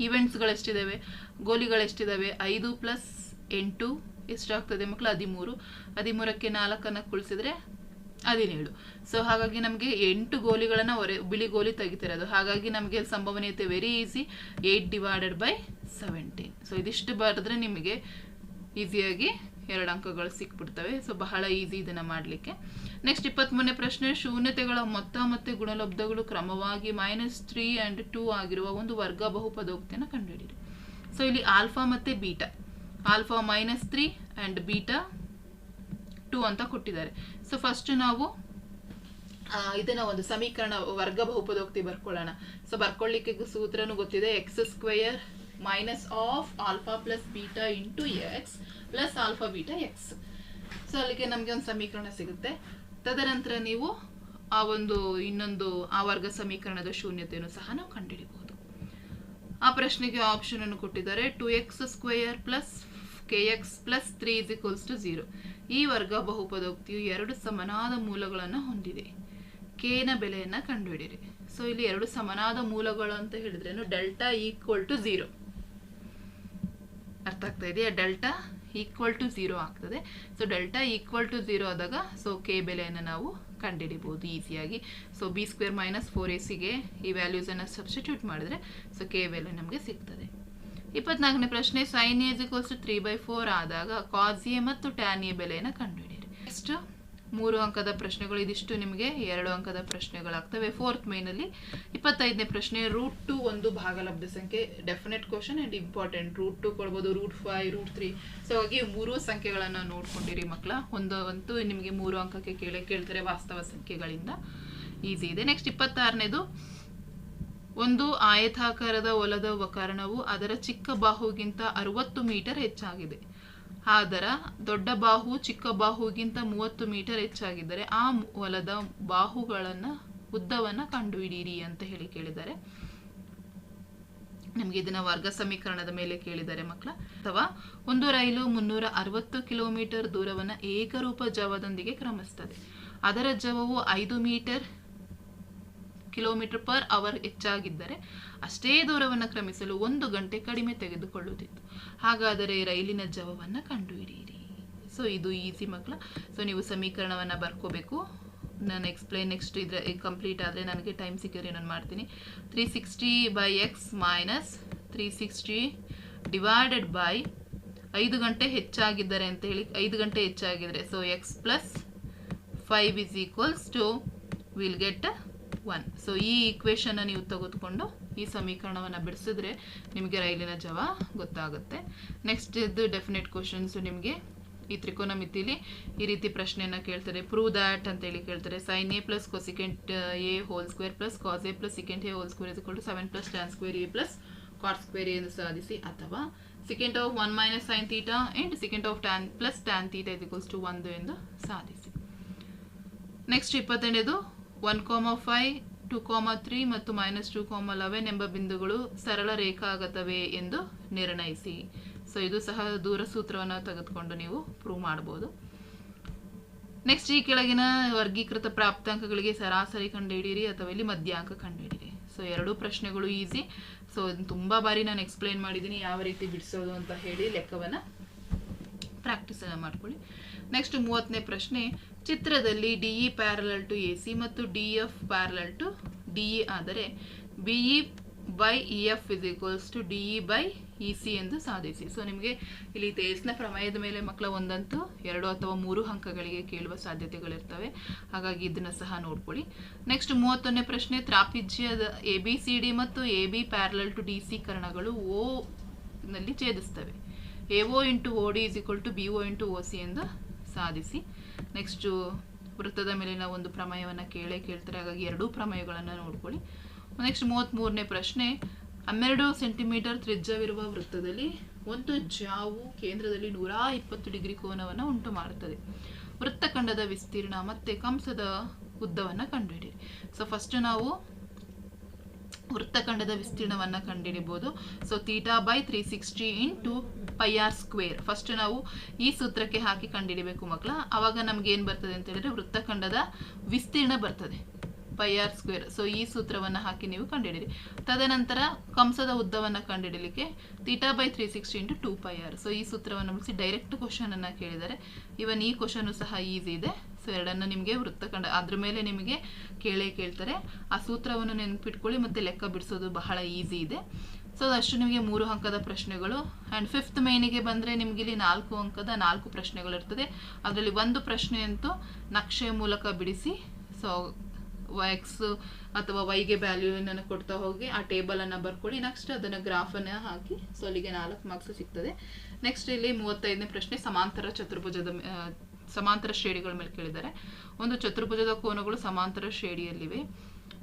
ಈವೆಂಟ್ಸ್ಗಳೆಷ್ಟಿದ್ದಾವೆ ಗೋಲಿಗಳೆಷ್ಟಿದ್ದಾವೆ ಐದು ಪ್ಲಸ್ ಎಂಟು ಎಷ್ಟಾಗ್ತದೆ ಮಕ್ಕಳು? ಹದಿಮೂರು. ಹದಿಮೂರಕ್ಕೆ ನಾಲ್ಕನ್ನು ಕುಳಿಸಿದ್ರೆ ಹದಿನೇಳು ಸೊ ಹಾಗಾಗಿ ನಮಗೆ ಎಂಟು ಗೋಲಿಗಳನ್ನು ಒರೆ, ಬಿಳಿ ಗೋಲಿ ತೆಗಿತಿರೋದು. ಹಾಗಾಗಿ ನಮಗೆ ಸಂಭವನೀಯತೆ very easy eight divided by seventeen so ಇದಿಷ್ಟು ಬರೆದ್ರೆ ನಿಮಗೆ ಈಸಿಯಾಗಿ ಎರಡು ಅಂಕಗಳು ಸಿಕ್ಬಿಡ್ತವೆ. ಸೊ ಬಹಳ ಈಸಿ ಇದನ್ನು ಮಾಡಲಿಕ್ಕೆ. ನೆಕ್ಸ್ಟ್ ಇಪ್ಪತ್ತ್ಮೂರನೇ ಪ್ರಶ್ನೆ, ಶೂನ್ಯತೆಗಳ ಮೊತ್ತ ಮತ್ತು ಗುಣಲಬ್ಧಗಳು ಕ್ರಮವಾಗಿ ಮೈನಸ್ ತ್ರೀ ಆ್ಯಂಡ್ ಟೂ ಆಗಿರುವ ಒಂದು ವರ್ಗ ಬಹುಪದೋಕ್ತಿಯನ್ನು ಕಂಡುಹಿಡಿಯಿರಿ. ಸೊ ಇಲ್ಲಿ ಆಲ್ಫಾ ಮತ್ತು beta alpha minus three and beta two ಅಂತ ಕೊಟ್ಟಿದ್ದಾರೆ. ಸೊ ಫಸ್ಟ್ ನಾವು ಇದನ್ನ ಒಂದು ಸಮೀಕರಣ ವರ್ಗ ಬಹುಪದೋಕ್ತಿ ಬರ್ಕೊಳ್ಳೋಣ. ಸೊ ಬರ್ಕೊಳ್ಳಿಕ್ಕೆ ಸೂತ್ರನೂ ಗೊತ್ತಿದೆ x square minus of alpha plus beta into x plus alpha beta x so ಅಲ್ಲಿಗೆ ನಮಗೆ ಒಂದು ಸಮೀಕರಣ ಸಿಗುತ್ತೆ. ತದನಂತರ ನೀವು ಆ ಒಂದು, ಇನ್ನೊಂದು, ಆ ವರ್ಗ ಸಮೀಕರಣದ ಶೂನ್ಯತೆಯನ್ನು ಸಹ ನಾವು ಕಂಡುಹಿಡಿಬಹುದು ಆ ಪ್ರಶ್ನೆಗೆ ಆಪ್ಷನ್ ಅನ್ನು ಕೊಟ್ಟಿದ್ದಾರೆ two x square plus k x plus three is equals to zero ಈ ವರ್ಗ ಬಹುಪದೋಕ್ತಿಯು ಎರಡು ಸಮನಾದ ಮೂಲಗಳನ್ನು ಹೊಂದಿದೆ. ಕೇನ ಬೆಲೆಯನ್ನು ಕಂಡುಹಿಡಿಯಿರಿ. ಸೊ ಇಲ್ಲಿ ಎರಡು ಸಮನಾದ ಮೂಲಗಳು ಅಂತ ಹೇಳಿದ್ರೇನು ಡೆಲ್ಟಾ ಈಕ್ವಲ್ ಟು ಝೀರೋ. ಅರ್ಥ ಆಗ್ತಾ ಇದೆಯಾ? ಡೆಲ್ಟಾ ಈಕ್ವಲ್ ಟು ಝೀರೋ ಆಗ್ತದೆ. So delta equal to zero ಆದಾಗ ಸೊ ಕೆ ಬೆಲೆಯನ್ನು ನಾವು ಕಂಡುಹಿಡಿಬೋದು ಈಸಿಯಾಗಿ. So b square minus four a ಸಿಗೆ ಈ ವ್ಯಾಲ್ಯೂಸನ್ನು ಸಬ್ಸ್ಟಿಟ್ಯೂಟ್ ಮಾಡಿದ್ರೆ ಸೊ ಕೆ ಬೆಲೆ ನಮಗೆ ಸಿಗ್ತದೆ. ಇಪ್ಪತ್ನಾಲ್ಕನೇ ಪ್ರಶ್ನೆ sine two three by four ಆದಾಗ ಕಾಸ್ ಎ ಮತ್ತು ಟ್ಯಾನ್ ಎ ಬೆಲೆಯನ್ನು ಕಂಡುಹಿಡಿಯಿರಿ. ನೆಕ್ಸ್ಟ್ ಮೂರು ಅಂಕದ ಪ್ರಶ್ನೆಗಳು, ಇದಿಷ್ಟು ನಿಮಗೆ. ಎರಡು ಅಂಕದ ಪ್ರಶ್ನೆಗಳಾಗ್ತವೆ. ಫೋರ್ತ್ ಮೇನಲ್ಲಿ ಇಪ್ಪತ್ತೈದನೇ ಪ್ರಶ್ನೆ ರೂಟ್ ಟು ಒಂದು ಭಾಗಲಬ್ಧ ಸಂಖ್ಯೆ definite question and important root two ಕೊಡ್ಬೋದು root five root three so ಹಾಗೆ ಮೂರು ಸಂಖ್ಯೆಗಳನ್ನು ನೋಡ್ಕೊಂಡಿರಿ ಮಕ್ಕಳ. ಒಂದು ಅಂತೂ ನಿಮಗೆ ಮೂರು ಅಂಕಕ್ಕೆ ಕೇಳಿ ಕೇಳ್ತಾರೆ ವಾಸ್ತವ ಸಂಖ್ಯೆಗಳಿಂದ. ಈಸಿ ಇದೆ. ನೆಕ್ಸ್ಟ್ ಇಪ್ಪತ್ತಾರನೇದು. ಒಂದು ಆಯತಾಕಾರದ ಒಲದ ಉಪಕರಣವು ಅದರ ಚಿಕ್ಕ ಬಾಹುಗಿಂತ ಅರವತ್ತು ಮೀಟರ್ ಹೆಚ್ಚಾಗಿದೆ. ಅದರ ದೊಡ್ಡ ಬಾಹು ಚಿಕ್ಕ ಬಾಹುಗಿಂತ ಮೂವತ್ತು ಮೀಟರ್ ಹೆಚ್ಚಾಗಿದ್ದರೆ ಆ ಒಲದ ಬಾಹುಗಳನ್ನ, ಉದ್ದವನ್ನ ಕಂಡುಹಿಡಿಯಿರಿ ಅಂತ ಹೇಳಿ ಕೇಳಿದ್ದಾರೆ. ನಮಗೆ ಇದನ್ನ ವರ್ಗ ಸಮೀಕರಣದ ಮೇಲೆ ಕೇಳಿದ್ದಾರೆ ಮಕ್ಕಳ. ಅಥವಾ ಒಂದು ರೈಲು ಮುನ್ನೂರ ಅರವತ್ತು ಕಿಲೋಮೀಟರ್ ದೂರವನ್ನ ಏಕರೂಪ ಜವದೊಂದಿಗೆ ಕ್ರಮಿಸ್ತದೆ. ಅದರ ಜವವು ಐದು ಮೀಟರ್ ಕಿಲೋಮೀಟರ್ ಪರ್ ಅವರ್ ಹೆಚ್ಚಾಗಿದ್ದರೆ ಅಷ್ಟೇ ದೂರವನ್ನು ಕ್ರಮಿಸಲು ಒಂದು ಗಂಟೆ ಕಡಿಮೆ ತೆಗೆದುಕೊಳ್ಳುತ್ತಿತ್ತು. ಹಾಗಾದರೆ ರೈಲಿನ ಜವವನ್ನು ಕಂಡುಹಿಡಿಯಿರಿ. ಸೊ ಇದು ಈಸಿ ಮಕ್ಕಳ. ಸೊ ನೀವು ಸಮೀಕರಣವನ್ನು ಬರ್ಕೋಬೇಕು. ನಾನು ಎಕ್ಸ್ಪ್ಲೈನ್ ನೆಕ್ಸ್ಟ್ ಇದ್ರೆ ಕಂಪ್ಲೀಟ್ ಆದರೆ ನನಗೆ ಟೈಮ್ ಸಿಕ್ಕಿದ್ರೆ ನಾನು ಮಾಡ್ತೀನಿ. Three sixty by x minus three sixty divided by ಐದು ಗಂಟೆ ಹೆಚ್ಚಾಗಿದ್ದಾರೆ ಅಂತ ಹೇಳಿ ಐದು ಗಂಟೆ ಹೆಚ್ಚಾಗಿದ್ದರೆ so x plus five is equals to will get one so ಈ ಈಕ್ವೇಶನ್ನ ನೀವು ತೆಗೆದುಕೊಂಡು ಈ ಸಮೀಕರಣವನ್ನು ಬಿಡಿಸಿದ್ರೆ ನಿಮಗೆ ರೈಲಿನ ಜವ ಗೊತ್ತಾಗುತ್ತೆ. ನೆಕ್ಸ್ಟ್ ಇದು ಡೆಫಿನೆಟ್ ಕ್ವಶನ್ಸು ನಿಮಗೆ ಈ ತ್ರಿಕೋನಮಿತಿಲಿ ಈ ರೀತಿ ಪ್ರಶ್ನೆಯನ್ನು ಕೇಳ್ತಾರೆ. ಪ್ರೂವ್ ದ್ಯಾಟ್ ಅಂತೇಳಿ ಕೇಳ್ತಾರೆ. Sine A plus cosecant A whole square plus cos A plus secant A whole square is to seven plus tan square A plus cot square ಎಂದು ಸಾಧಿಸಿ, ಅಥವಾ secant of one minus sine theta and secant of tan plus tan theta is cost ಒಂದು ಎಂದು ಸಾಧಿಸಿ. Next ಇಪ್ಪತ್ತೆರಡನೇದು one comma five two comma three ಮತ್ತು ಮೈನಸ್ ಟು ಕಾಮ ಲೆವೆನ್ ಎಂಬ ಬಿಂದುಗಳು ಸರಳ ರೇಖಾಗತವೇ ಎಂದು ನಿರ್ಣಯಿಸಿ. ಸೊ ಇದು ಸಹ ದೂರ ಸೂತ್ರವನ್ನು ತೆಗೆದುಕೊಂಡು ನೀವು ಪ್ರೂವ್ ಮಾಡ್ಬೋದು. ನೆಕ್ಸ್ಟ್ ಈ ಕೆಳಗಿನ ವರ್ಗೀಕೃತ ಪ್ರಾಪ್ತಾಂಕಗಳಿಗೆ ಸರಾಸರಿ ಕಂಡುಹಿಡಿಯಿರಿ ಅಥವಾ ಇಲ್ಲಿ ಮಧ್ಯಾಂಕ ಕಂಡುಹಿಡಿಯಿರಿ. ಸೊ ಎರಡೂ ಪ್ರಶ್ನೆಗಳು ಈಸಿ ಸೊ ತುಂಬ ಬಾರಿ ನಾನು ಎಕ್ಸ್ಪ್ಲೈನ್ ಮಾಡಿದ್ದೀನಿ ಯಾವ ರೀತಿ ಬಿಡಿಸೋದು ಅಂತ ಹೇಳಿ ಲೆಕ್ಕವನ್ನು ಪ್ರಾಕ್ಟೀಸ್ ಮಾಡ್ಕೊಳ್ಳಿ. ನೆಕ್ಸ್ಟ್ ಮೂವತ್ತನೇ ಪ್ರಶ್ನೆ ಚಿತ್ರದಲ್ಲಿ DE parallel to A C ಮತ್ತು D F parallel to DE ಆದರೆ BE by E F is equals to DE by E C ಎಂದು ಸಾಧಿಸಿ. ಸೊ ನಿಮಗೆ ಇಲ್ಲಿ ತೇಲ್ಸ್ನ ಪ್ರಮೇಯದ ಮೇಲೆ ಮಕ್ಕಳ ಒಂದಂತೂ ಎರಡು ಅಥವಾ ಮೂರು ಅಂಕಗಳಿಗೆ ಕೇಳುವ ಸಾಧ್ಯತೆಗಳಿರ್ತವೆ. ಹಾಗಾಗಿ ಇದನ್ನು ಸಹ ನೋಡ್ಕೊಳ್ಳಿ. ನೆಕ್ಸ್ಟ್ ಮೂವತ್ತೊಂದನೇ ಪ್ರಶ್ನೆ, ತ್ರಾಪಿಜ್ಯದ ಎ ಬಿ ಸಿ ಡಿ ಮತ್ತು A B parallel to D C ಕರ್ಣಗಳು O ನಲ್ಲಿ ಛೇದಿಸ್ತವೆ. A O into O D is equal to B O into O C ಎಂದು ಸಾಧಿಸಿ. ನೆಕ್ಸ್ಟು ವೃತ್ತದ ಮೇಲಿನ ಒಂದು ಪ್ರಮೇಯವನ್ನು ಕೇಳೇ, ಕೇಳ್ತಾರೆ. ಹಾಗಾಗಿ ಎರಡೂ ಪ್ರಮೇಯಗಳನ್ನು ನೋಡ್ಕೊಳ್ಳಿ. ನೆಕ್ಸ್ಟ್ ಮೂವತ್ತ್ಮೂರನೇ ಪ್ರಶ್ನೆ. ಹನ್ನೆರಡು ಸೆಂಟಿಮೀಟರ್ ತ್ರಿಜ್ಯವಿರುವ ವೃತ್ತದಲ್ಲಿ ಒಂದು ಜಾವು ಕೇಂದ್ರದಲ್ಲಿ ನೂರ ಇಪ್ಪತ್ತು ಡಿಗ್ರಿ ಕೋನವನ್ನು ಉಂಟು ಮಾಡುತ್ತದೆ. ವೃತ್ತಖಂಡದ ವಿಸ್ತೀರ್ಣ ಮತ್ತೆ ಕಂಸದ ಉದ್ದವನ್ನು ಕಂಡುಹಿಡಿಯಿರಿ. ಸೊ ಫಸ್ಟ್ ನಾವು ವೃತ್ತಖಂಡದ ವಿಸ್ತೀರ್ಣವನ್ನು ಕಂಡುಹಿಡಿಬೋದು so theta by three sixty into pi r square first ನಾವು ಈ ಸೂತ್ರಕ್ಕೆ ಹಾಕಿ ಕಂಡುಹಿಡಿಯಬೇಕು ಮಕ್ಕಳ. ಆವಾಗ ನಮ್ಗೆ ಏನು ಬರ್ತದೆ ಅಂತ ಹೇಳಿದ್ರೆ ವೃತ್ತಖಂಡದ ವಿಸ್ತೀರ್ಣ ಬರ್ತದೆ. ಪೈ ಆರ್ ಸ್ಕ್ವೇರ್ ಸೊ ಈ ಸೂತ್ರವನ್ನು ಹಾಕಿ ನೀವು ಕಂಡುಹಿಡಿರಿ ತದನಂತರ ಕಂಸದ ಉದ್ದವನ್ನು ಕಂಡುಹಿಡಲಿಕ್ಕೆ theta by three sixty into two pi r so ಈ ಸೂತ್ರವನ್ನು ಬಳಸಿ ಡೈರೆಕ್ಟ್ ಕ್ವಶನನ್ನು ಕೇಳಿದರೆ ಇವನ್ ಈ ಕ್ವಶನು ಸಹ ಈಸಿ ಇದೆ. ಸೊ ಎರಡನ್ನು ನಿಮಗೆ ವೃತ್ತಖಂಡ, ಅದ್ರ ಮೇಲೆ ನಿಮಗೆ ಕೇಳೇ ಕೇಳ್ತಾರೆ. ಆ ಸೂತ್ರವನ್ನು ನೆನಪಿಟ್ಕೊಳ್ಳಿ, ಮತ್ತು ಲೆಕ್ಕ ಬಿಡಿಸೋದು ಬಹಳ ಈಸಿ ಇದೆ. ಸೊ ಅದಷ್ಟು ನಿಮಗೆ ಮೂರು ಅಂಕದ ಪ್ರಶ್ನೆಗಳು. ಆ್ಯಂಡ್ ಫಿಫ್ತ್ ಮೈನಿಗೆ ಬಂದರೆ ನಿಮಗೆ ಇಲ್ಲಿ ನಾಲ್ಕು ಅಂಕದ ನಾಲ್ಕು ಪ್ರಶ್ನೆಗಳು ಇರ್ತದೆ. ಅದರಲ್ಲಿ ಒಂದು ಪ್ರಶ್ನೆ ಅಂತೂ ನಕ್ಷೆಯ ಮೂಲಕ ಬಿಡಿಸಿ ಸೊ ಎಕ್ಸ್ ಅಥವಾ ವೈಗೆ ವ್ಯಾಲ್ಯೂನನ್ನು ಕೊಡ್ತಾ ಹೋಗಿ, ಆ ಟೇಬಲನ್ನು ಬರ್ಕೊಳ್ಳಿ. ನೆಕ್ಸ್ಟ್ ಅದನ್ನು ಗ್ರಾಫನ್ನು ಹಾಕಿ ಸೊ ಅಲ್ಲಿಗೆ ನಾಲ್ಕು ಮಾರ್ಕ್ಸ್ ಸಿಗ್ತದೆ. ನೆಕ್ಸ್ಟ್ ಇಲ್ಲಿ ಮೂವತ್ತೈದನೇ ಪ್ರಶ್ನೆ, ಸಮಾಂತರ ಚತುರ್ಭುಜದ ಸಮಾಂತರ ಶ್ರೇಣಿಗಳ ಮೇಲೆ ಕೇಳಿದ್ದಾರೆ. ಒಂದು ಚತುರ್ಭುಜದ ಕೋನಗಳು ಸಮಾಂತರ ಶ್ರೇಣಿಯಲ್ಲಿವೆ.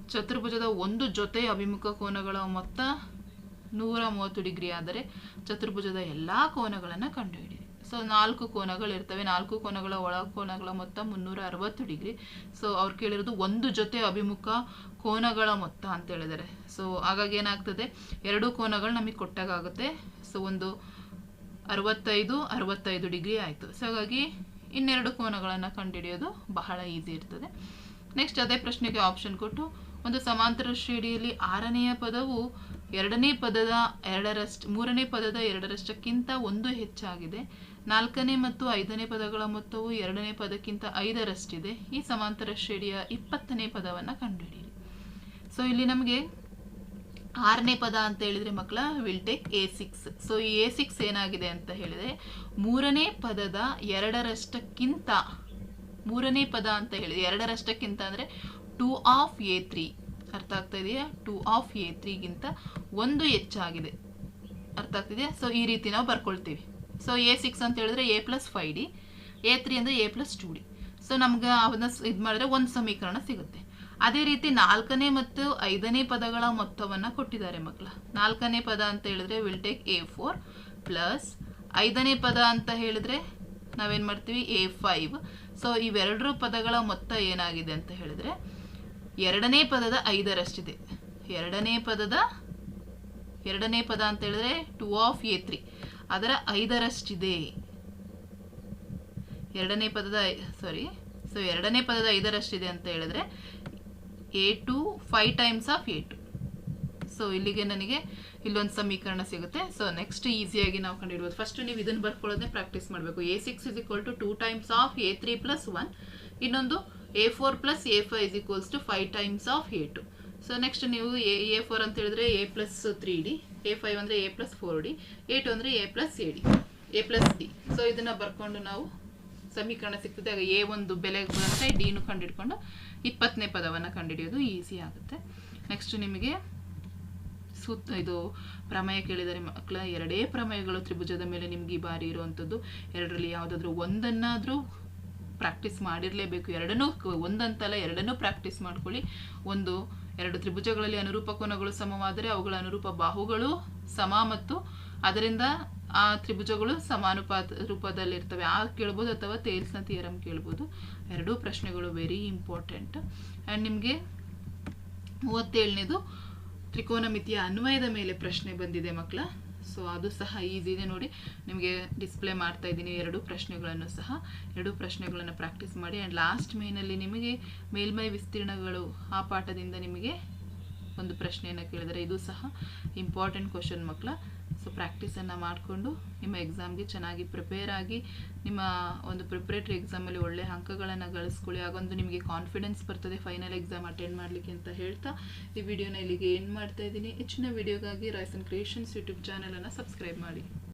ಚತುರ್ಭುಜದ ಒಂದು ಜೊತೆ ಅಭಿಮುಖ ಕೋನಗಳ ಮೊತ್ತ ನೂರ ಮೂವತ್ತು ಡಿಗ್ರಿ ಆದರೆ ಚತುರ್ಭುಜದ ಎಲ್ಲ ಕೋನಗಳನ್ನು ಕಂಡುಹಿಡಿಯಿರಿ. ಸೊ ನಾಲ್ಕು ಕೋನಗಳಿರ್ತವೆ ನಾಲ್ಕು ಕೋನಗಳ ಒಳ ಕೋನಗಳ ಮೊತ್ತ ಮುನ್ನೂರ ಅರವತ್ತು ಡಿಗ್ರಿ. ಸೊ ಅವ್ರು ಕೇಳಿರೋದು ಒಂದು ಜೊತೆ ಅಭಿಮುಖ ಕೋನಗಳ ಮೊತ್ತ ಅಂತ ಹೇಳಿದ್ದಾರೆ. ಸೊ ಹಾಗಾಗಿ ಏನಾಗ್ತದೆ? ಎರಡು ಕೋನಗಳು ನಮಗೆ ಕೊಟ್ಟಾಗುತ್ತೆ ಸೊ ಒಂದು ಅರವತ್ತೈದು ಅರವತ್ತೈದು ಡಿಗ್ರಿ ಆಯಿತು. ಸೊ ಹಾಗಾಗಿ ಇನ್ನೆರಡು ಕೋನಗಳನ್ನು ಕಂಡುಹಿಡಿಯೋದು ಬಹಳ ಈಸಿ ಇರ್ತದೆ. ನೆಕ್ಸ್ಟ್ ಅದೇ ಪ್ರಶ್ನೆಗೆ ಆಪ್ಷನ್ ಕೊಟ್ಟು, ಒಂದು ಸಮಾಂತರ ಶ್ರೇಣಿಯಲ್ಲಿ ಆರನೆಯ ಪದವು ಎರಡನೇ ಪದದ ಎರಡರಷ್ಟು, ಮೂರನೇ ಪದದ ಎರಡರಷ್ಟಕ್ಕಿಂತ ಒಂದು ಹೆಚ್ಚಾಗಿದೆ. ನಾಲ್ಕನೇ ಮತ್ತು ಐದನೇ ಪದಗಳ ಮೊತ್ತವು ಎರಡನೇ ಪದಕ್ಕಿಂತ ಐದರಷ್ಟಿದೆ. ಈ ಸಮಾಂತರ ಶ್ರೇಣಿಯ ಇಪ್ಪತ್ತನೇ ಪದವನ್ನು ಕಂಡುಹಿಡಿಯಿರಿ. ಸೊ ಇಲ್ಲಿ ನಮಗೆ ಆರನೇ ಪದ ಅಂತ ಹೇಳಿದ್ರೆ ಮಕ್ಕಳ will take a six so ಈ ಎ ಸಿಕ್ಸ್ ಏನಾಗಿದೆ ಅಂತ ಹೇಳಿದ್ರೆ, ಮೂರನೇ ಪದದ ಎರಡರಷ್ಟಕ್ಕಿಂತ, ಮೂರನೇ ಪದ ಅಂತ ಹೇಳಿದ್ರೆ, ಎರಡರಷ್ಟಕ್ಕಿಂತ ಅಂದರೆ ಟೂ ಆಫ್ ಎ ತ್ರೀ ಅರ್ಥ ಆಗ್ತಾ ಇದೆಯಾ? ಟೂ ಆಫ್ ಎ ತ್ರೀಗಿಂತ ಒಂದು ಹೆಚ್ಚಾಗಿದೆ. ಅರ್ಥ ಆಗ್ತಿದೆಯಾ ಸೊ ಈ ರೀತಿ ನಾವು ಬರ್ಕೊಳ್ತೀವಿ. ಸೊ ಎ ಸಿಕ್ಸ್ ಅಂತ ಹೇಳಿದ್ರೆ a plus five d a three ಅಂದರೆ a plus two d so ನಮ್ಗೆ ಅದನ್ನ ಇದು ಮಾಡಿದ್ರೆ ಒಂದು ಸಮೀಕರಣ ಸಿಗುತ್ತೆ. ಅದೇ ರೀತಿ ನಾಲ್ಕನೇ ಮತ್ತು ಐದನೇ ಪದಗಳ ಮೊತ್ತವನ್ನು ಕೊಟ್ಟಿದ್ದಾರೆ ಮಕ್ಕಳ. ನಾಲ್ಕನೇ ಪದ ಅಂತ ಹೇಳಿದ್ರೆ will take a four plus ಐದನೇ ಪದ ಅಂತ ಹೇಳಿದ್ರೆ ನಾವೇನು ಮಾಡ್ತೀವಿ? ಎ ಫೈವ್ ಸೊ ಇವೆರಡರ ಪದಗಳ ಮೊತ್ತ ಏನಾಗಿದೆ ಅಂತ ಹೇಳಿದ್ರೆ, ಎರಡನೇ ಪದದ ಐದರಷ್ಟಿದೆ. ಎರಡನೇ ಪದದ, ಎರಡನೇ ಪದ ಅಂತ ಹೇಳಿದ್ರೆ ಟೂ ಆಫ್ ಎ ತ್ರೀ ಅದರ ಐದರಷ್ಟಿದೆ. ಎರಡನೇ ಪದದ ಸಾರಿ ಸೊ ಎರಡನೇ ಪದದ ಐದರಷ್ಟಿದೆ ಅಂತ ಹೇಳಿದ್ರೆ a two five times of a two so ಇಲ್ಲಿಗೆ ನನಗೆ ಇಲ್ಲೊಂದು ಸಮೀಕರಣ ಸಿಗುತ್ತೆ. ಸೊ ನೆಕ್ಸ್ಟ್ ಈಸಿಯಾಗಿ ನಾವು ಕಂಡುಹಿಡ್ಬೋದು. ಫಸ್ಟ್ ನೀವು ಇದನ್ನು ಬರ್ಕೊಳ್ಳೋದೇ ಪ್ರಾಕ್ಟೀಸ್ ಮಾಡಬೇಕು. A six is equal to two times of a three plus one ಇನ್ನೊಂದು a four plus a five is equals to five times of a two so next ನೀವು ಎ ಎ ಫೋರ್ ಅಂತ ಹೇಳಿದ್ರೆ a plus three d a five ಅಂದರೆ a plus four d a two ಅಂದರೆ a plus a d a plus d so ಇದನ್ನು ಬರ್ಕೊಂಡು ನಾವು ಸಮೀಕರಣ ಸಿಗ್ತದೆ. ಆಗ ಎ ಒಂದು ಬೆಲೆ ಬಂದರೆ ಡಿನು ಕಂಡುಹಿಡ್ಕೊಂಡು ಇಪ್ಪತ್ತನೇ ಪದವನ್ನು ಕಂಡುಹಿಡಿಯೋದು ಈಸಿ ಆಗುತ್ತೆ. ನೆಕ್ಸ್ಟ್ ನಿಮಗೆ ಸುತ್ತ ಇದು ಪ್ರಮೇಯ ಕೇಳಿದರೆ ಮಕ್ಕಳ ಎರಡೇ ಪ್ರಮೇಯಗಳು ತ್ರಿಭುಜದ ಮೇಲೆ ನಿಮ್ಗೆ ಈ ಬಾರಿ ಇರುವಂಥದ್ದು. ಎರಡರಲ್ಲಿ ಯಾವುದಾದ್ರೂ ಒಂದನ್ನಾದರೂ ಪ್ರಾಕ್ಟೀಸ್ ಮಾಡಿರಲೇಬೇಕು. ಎರಡನ್ನೂ ಒಂದಂತಲ್ಲ, ಎರಡನ್ನೂ ಪ್ರಾಕ್ಟೀಸ್ ಮಾಡ್ಕೊಳ್ಳಿ. ಒಂದು, ಎರಡು ತ್ರಿಭುಜಗಳಲ್ಲಿ ಅನುರೂಪ ಕೋನಗಳು ಸಮವಾದರೆ ಅವುಗಳ ಅನುರೂಪ ಬಾಹುಗಳು ಸಮ ಮತ್ತು ಅದರಿಂದ ಆ ತ್ರಿಭುಜಗಳು ಸಮಾನುಪಾತ ರೂಪದಲ್ಲಿರ್ತವೆ. ಆ ಕೇಳ್ಬೋದು ಅಥವಾ ತೇಲ್ಸ್ನ ಥಿಯರಮ್ ಕೇಳ್ಬೋದು. ಎರಡೂ ಪ್ರಶ್ನೆಗಳು ವೆರಿ ಇಂಪಾರ್ಟೆಂಟ್ ಆ್ಯಂಡ್ ನಿಮಗೆ ಮೂವತ್ತೇಳನೇದು ತ್ರಿಕೋನಮಿತಿಯ ಅನ್ವಯದ ಮೇಲೆ ಪ್ರಶ್ನೆ ಬಂದಿದೆ ಮಕ್ಕಳ. ಸೊ ಅದು ಸಹ ಈಸಿ ಇದೆ ನೋಡಿ. ನಿಮಗೆ ಡಿಸ್ಪ್ಲೇ ಮಾಡ್ತಾ ಇದ್ದೀನಿ ಎರಡು ಪ್ರಶ್ನೆಗಳನ್ನು ಸಹ. ಎರಡು ಪ್ರಶ್ನೆಗಳನ್ನು ಪ್ರಾಕ್ಟೀಸ್ ಮಾಡಿ. ಆ್ಯಂಡ್ ಲಾಸ್ಟ್ ಮೇನಲ್ಲಿ ನಿಮಗೆ ಮೇಲ್ಮೈ ವಿಸ್ತೀರ್ಣಗಳು ಆ ಪಾಠದಿಂದ ನಿಮಗೆ ಒಂದು ಪ್ರಶ್ನೆಯನ್ನು ಕೇಳಿದರೆ ಇದು ಸಹ ಇಂಪಾರ್ಟೆಂಟ್ ಕ್ವಶನ್ ಮಕ್ಕಳ. ಸೊ ಪ್ರಾಕ್ಟೀಸನ್ನು ಮಾಡಿಕೊಂಡು ನಿಮ್ಮ ಎಕ್ಸಾಮ್ಗೆ ಚೆನ್ನಾಗಿ ಪ್ರಿಪೇರ್ ಆಗಿ ನಿಮ್ಮ ಒಂದು ಪ್ರಿಪ್ರೇಟ್ರಿ ಎಕ್ಸಾಮಲ್ಲಿ ಒಳ್ಳೆ ಅಂಕಗಳನ್ನು ಗಳಿಸ್ಕೊಳ್ಳಿ. ಹಾಗೊಂದು ನಿಮಗೆ ಕಾನ್ಫಿಡೆನ್ಸ್ ಬರ್ತದೆ ಫೈನಲ್ ಎಕ್ಸಾಮ್ ಅಟೆಂಡ್ ಮಾಡಲಿಕ್ಕೆ ಅಂತ ಹೇಳ್ತಾ ಈ ವಿಡಿಯೋನ ಇಲ್ಲಿಗೆ ಏನು ಮಾಡ್ತಾ ಇದ್ದೀನಿ. ಹೆಚ್ಚಿನ ವಿಡಿಯೋಗಾಗಿ ರೈಸನ್ ಕ್ರಿಯೇಷನ್ಸ್ ಯೂಟ್ಯೂಬ್ ಚಾನಲನ್ನು ಸಬ್ಸ್ಕ್ರೈಬ್ ಮಾಡಿ.